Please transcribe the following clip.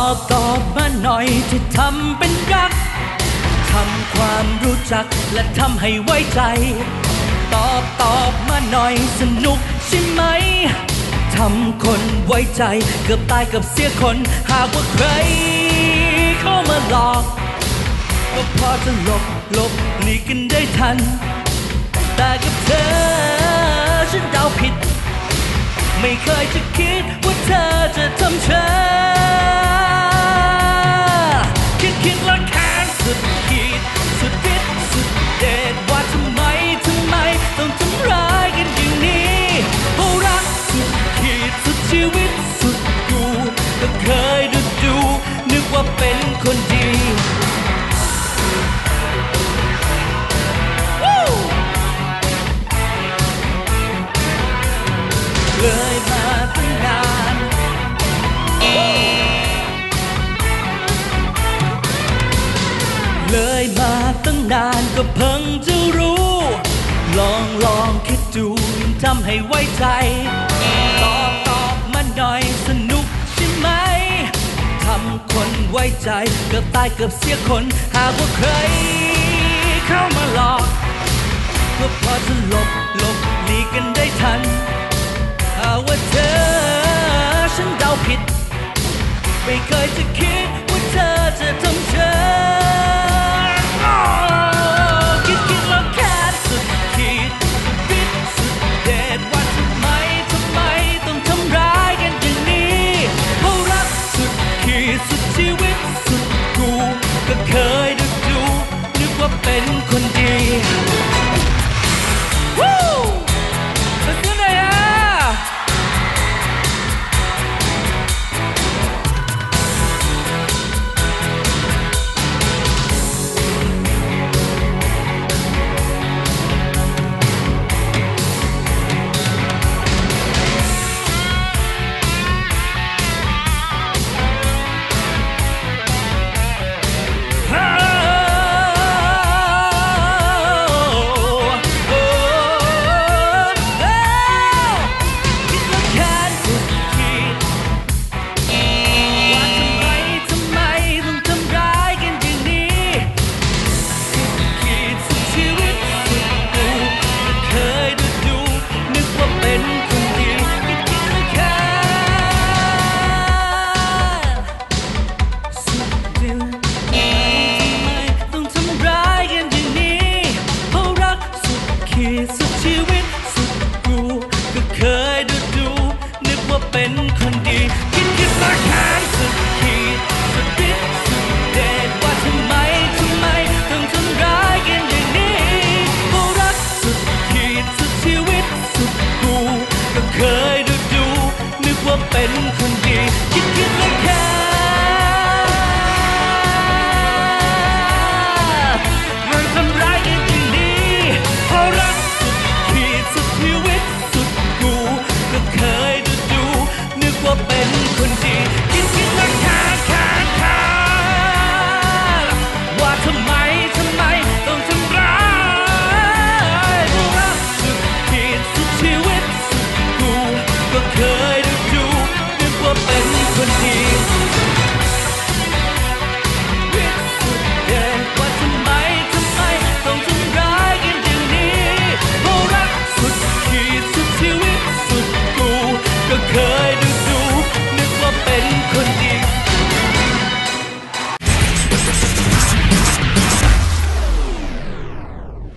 อบตอบมาหน่อยที่ทำเป็นรักทำความรู้จักและทำให้ไว้ใจ ตอบตอบมาหน่อยสนุกใช่ไหมทำคนไว้ใจ เกือบตายกับเสียคน หากว่าใครเข้ามาหลอก ก็พอจะหลบหลบหลีกกันได้ทัน แต่กับเธอฉันเดาผิด ไม่เคยจะคิดว่าเธอจะทำฉัน ก็เพิ่งจะรู้ ลองลองคิดดูยังทำให้ไว้ใจ ตอบตอบมาหน่อยสนุกใช่ไหม ทำคนไว้ใจเกือบตายเกือบเสียคน หากว่าใครเข้ามาหลอก ก็พอจะหลบหลบหลีกกันได้ทันหากว่าเธอ ฉันเดาผิด ไม่เคยจะคิดว่าเธอจะทำฉัน ขีดสุดชีวิตสุดกูก็เคยดูดูนึกว่าเป็นคนดีคิดคิดมาแค้นสุดขีดสุดฤทธิ์สุดเดชว่าทำไมทำไมต้องทำร้ายกันอย่างนี้เพราะรักสุดขีดสุดชีวิตสุดกูก็เคยดูดูนึกว่าเป็นคนดีคิดคิด นึ